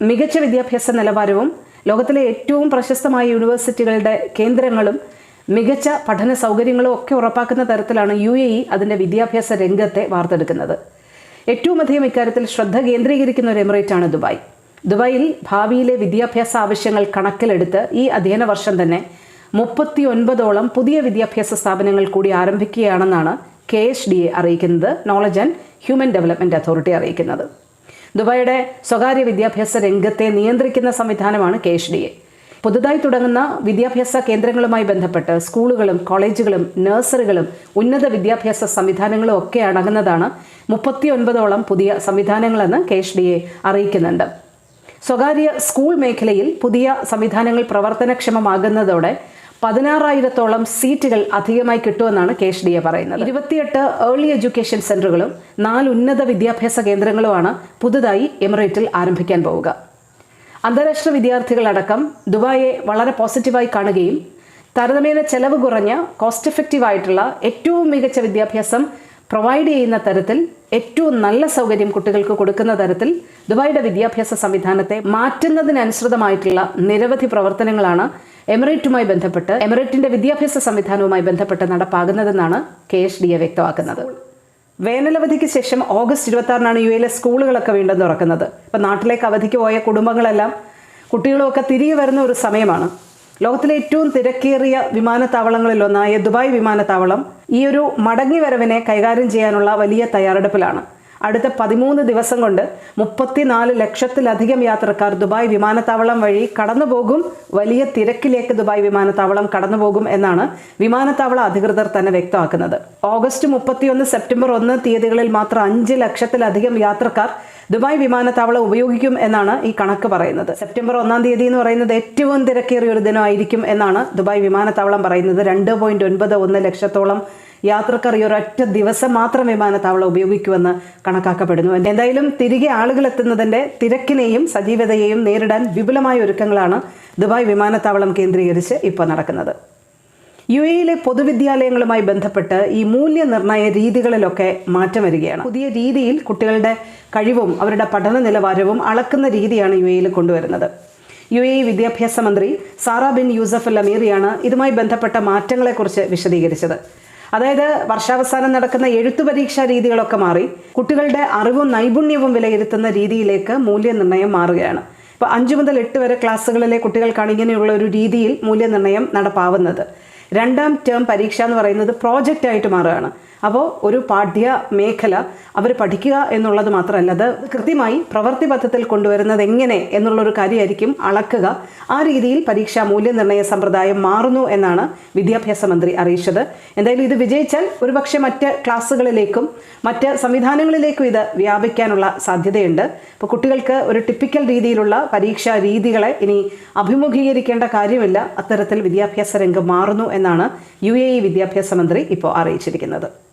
മികച്ച വിദ്യാഭ്യാസ നിലവാരവും ലോകത്തിലെ ഏറ്റവും പ്രശസ്തമായ യൂണിവേഴ്സിറ്റികളുടെ കേന്ദ്രങ്ങളും മികച്ച പഠന സൗകര്യങ്ങളും ഒക്കെ ഉറപ്പാക്കുന്ന തരത്തിലാണ് യു എ ഇ അതിന്റെ വിദ്യാഭ്യാസ രംഗത്തെ വാർത്തെടുക്കുന്നത്. ഏറ്റവും അധികം ഇക്കാര്യത്തിൽ ശ്രദ്ധ കേന്ദ്രീകരിക്കുന്ന ഒരു ആണ് ദുബായ്. ദുബായിൽ ഭാവിയിലെ വിദ്യാഭ്യാസ ആവശ്യങ്ങൾ കണക്കിലെടുത്ത് ഈ അധ്യയന വർഷം തന്നെ മുപ്പത്തി ഒൻപതോളം പുതിയ വിദ്യാഭ്യാസ സ്ഥാപനങ്ങൾ കൂടി ആരംഭിക്കുകയാണെന്നാണ് കെ എച്ച് ഡി എ അറിയിക്കുന്നത് knowledge and human development authority അറിയിക്കുന്നത്. ദുബായിയുടെ സ്വകാര്യ വിദ്യാഭ്യാസ രംഗത്തെ നിയന്ത്രിക്കുന്ന സംവിധാനമാണ് കെ എച്ച് ഡി എ. പുതുതായി തുടങ്ങുന്ന വിദ്യാഭ്യാസ കേന്ദ്രങ്ങളുമായി ബന്ധപ്പെട്ട് സ്കൂളുകളും കോളേജുകളും നഴ്സറികളും ഉന്നത വിദ്യാഭ്യാസ സംവിധാനങ്ങളും ഒക്കെ അടങ്ങുന്നതാണ് മുപ്പത്തി ഒൻപതോളം പുതിയ സംവിധാനങ്ങളെന്ന് കെ എച്ച് ഡി എ അറിയിക്കുന്നുണ്ട്. സ്വകാര്യ സ്കൂൾ മേഖലയിൽ പുതിയ സംവിധാനങ്ങൾ പ്രവർത്തനക്ഷമമാകുന്നതോടെ പതിനാറായിരത്തോളം സീറ്റുകൾ അധികമായി കിട്ടുമെന്നാണ് കെ എച്ച് ഡി എ പറയുന്നത്. ഇരുപത്തിയെട്ട് ഏർലി എഡ്യൂക്കേഷൻ സെന്ററുകളും നാല് ഉന്നത വിദ്യാഭ്യാസ കേന്ദ്രങ്ങളുമാണ് പുതുതായി എമിറേറ്റിൽ ആരംഭിക്കാൻ പോവുക. അന്താരാഷ്ട്ര വിദ്യാർത്ഥികളടക്കം ദുബായെ വളരെ പോസിറ്റീവായി കാണുകയും താരതമ്യേന ചെലവ് കുറഞ്ഞ കോസ്റ്റ് എഫക്റ്റീവ് ആയിട്ടുള്ള ഏറ്റവും മികച്ച വിദ്യാഭ്യാസം പ്രൊവൈഡ് ചെയ്യുന്ന തരത്തിൽ ഏറ്റവും നല്ല സൗകര്യം കുട്ടികൾക്ക് കൊടുക്കുന്ന തരത്തിൽ ദുബായിയുടെ വിദ്യാഭ്യാസ സംവിധാനത്തെ മാറ്റുന്നതിനനുസൃതമായിട്ടുള്ള നിരവധി പ്രവർത്തനങ്ങളാണ് എമിറേറ്റുമായി ബന്ധപ്പെട്ട് എമിറേറ്റിന്റെ വിദ്യാഭ്യാസ സംവിധാനവുമായി ബന്ധപ്പെട്ട് നടപ്പാകുന്നതെന്നാണ് കെ എസ് ഡി എ വ്യക്തമാക്കുന്നത്. വേനലവധിക്ക് ശേഷം ഓഗസ്റ്റ് ഇരുപത്തി ആറിനാണ് യു എയിലെ സ്കൂളുകളൊക്കെ വീണ്ടും തുറക്കുന്നത്. ഇപ്പം നാട്ടിലേക്ക് അവധിക്ക് പോയ കുടുംബങ്ങളെല്ലാം കുട്ടികളുമൊക്കെ തിരികെ വരുന്ന ഒരു സമയമാണ്. ലോകത്തിലെ ഏറ്റവും തിരക്കേറിയ വിമാനത്താവളങ്ങളിലൊന്നായ ദുബായ് വിമാനത്താവളം ഈ ഒരു മടങ്ങി വരവിനെ കൈകാര്യം ചെയ്യാനുള്ള വലിയ തയ്യാറെടുപ്പിലാണ്. അടുത്ത പതിമൂന്ന് ദിവസം കൊണ്ട് മുപ്പത്തിനാല് ലക്ഷത്തിലധികം യാത്രക്കാർ ദുബായ് വിമാനത്താവളം വഴി കടന്നുപോകും. വലിയ തിരക്കിലേക്ക് ദുബായ് വിമാനത്താവളം കടന്നുപോകും എന്നാണ് വിമാനത്താവള അധികൃതർ തന്നെ വ്യക്തമാക്കുന്നത്. ഓഗസ്റ്റ് മുപ്പത്തിയൊന്ന് സെപ്റ്റംബർ ഒന്ന് തീയതികളിൽ മാത്രം അഞ്ച് ലക്ഷത്തിലധികം യാത്രക്കാർ ദുബായ് വിമാനത്താവളം ഉപയോഗിക്കും എന്നാണ് ഈ കണക്ക് പറയുന്നത്. സെപ്റ്റംബർ ഒന്നാം തീയതി എന്ന് പറയുന്നത് ഏറ്റവും തിരക്കേറിയ ഒരു ദിനമായിരിക്കും എന്നാണ് ദുബായ് വിമാനത്താവളം പറയുന്നത്. രണ്ട് പോയിന്റ് ഒൻപത് ഒന്ന് ലക്ഷത്തോളം യാത്രക്കാർ ഈ ഒരൊറ്റ ദിവസം മാത്രം വിമാനത്താവളം ഉപയോഗിക്കുമെന്ന് കണക്കാക്കപ്പെടുന്നു. എന്തായാലും തിരികെ ആളുകൾ എത്തുന്നതിന്റെ തിരക്കിനെയും സജീവതയെയും നേരിടാൻ വിപുലമായ ഒരുക്കങ്ങളാണ് ദുബായ് വിമാനത്താവളം കേന്ദ്രീകരിച്ച് ഇപ്പോൾ നടക്കുന്നത്. യു എയിലെ പൊതുവിദ്യാലയങ്ങളുമായി ബന്ധപ്പെട്ട് ഈ മൂല്യനിർണയ രീതികളിലൊക്കെ മാറ്റം വരികയാണ്. പുതിയ രീതിയിൽ കുട്ടികളുടെ കഴിവും അവരുടെ പഠന നിലവാരവും അളക്കുന്ന രീതിയാണ് യു എയിൽ കൊണ്ടുവരുന്നത്. യു എ വിദ്യാഭ്യാസ മന്ത്രി സാറ ബിൻ യൂസഫ് അൽ അമീറിയാണ് ഇതുമായി ബന്ധപ്പെട്ട മാറ്റങ്ങളെക്കുറിച്ച് വിശദീകരിച്ചത്. അതായത് വർഷാവസാനം നടക്കുന്ന എഴുത്തു പരീക്ഷാ രീതികളൊക്കെ മാറി കുട്ടികളുടെ അറിവും നൈപുണ്യവും വിലയിരുത്തുന്ന രീതിയിലേക്ക് മൂല്യനിർണയം മാറുകയാണ്. ഇപ്പോൾ അഞ്ചു മുതൽ എട്ട് വരെ ക്ലാസ്സുകളിലെ കുട്ടികൾക്കാണ് ഇങ്ങനെയുള്ള ഒരു രീതിയിൽ മൂല്യനിർണയം നടപ്പാവുന്നത്. രണ്ടാം ടേം പരീക്ഷ എന്ന് പറയുന്നത് പ്രോജക്റ്റ് ആയിട്ട് മാറുകയാണ്. അപ്പോൾ ഒരു പാഠ്യ മേഖല അവർ പഠിക്കുക എന്നുള്ളത് മാത്രമല്ല അത് കൃത്യമായി പ്രവൃത്തി കൊണ്ടുവരുന്നത് എങ്ങനെ എന്നുള്ളൊരു കാര്യമായിരിക്കും അളക്കുക. ആ രീതിയിൽ പരീക്ഷാ മൂല്യനിർണയ സമ്പ്രദായം മാറുന്നു എന്നാണ് വിദ്യാഭ്യാസ മന്ത്രി അറിയിച്ചത്. എന്തായാലും ഇത് വിജയിച്ചാൽ ഒരുപക്ഷെ മറ്റ് ക്ലാസ്സുകളിലേക്കും മറ്റ് സംവിധാനങ്ങളിലേക്കും ഇത് വ്യാപിക്കാനുള്ള സാധ്യതയുണ്ട്. അപ്പോൾ കുട്ടികൾക്ക് ഒരു ടിപ്പിക്കൽ രീതിയിലുള്ള പരീക്ഷാ രീതികളെ ഇനി അഭിമുഖീകരിക്കേണ്ട കാര്യമില്ല. അത്തരത്തിൽ വിദ്യാഭ്യാസ രംഗം മാറുന്നു എന്നാണ് യു വിദ്യാഭ്യാസ മന്ത്രി ഇപ്പോൾ അറിയിച്ചിരിക്കുന്നത്.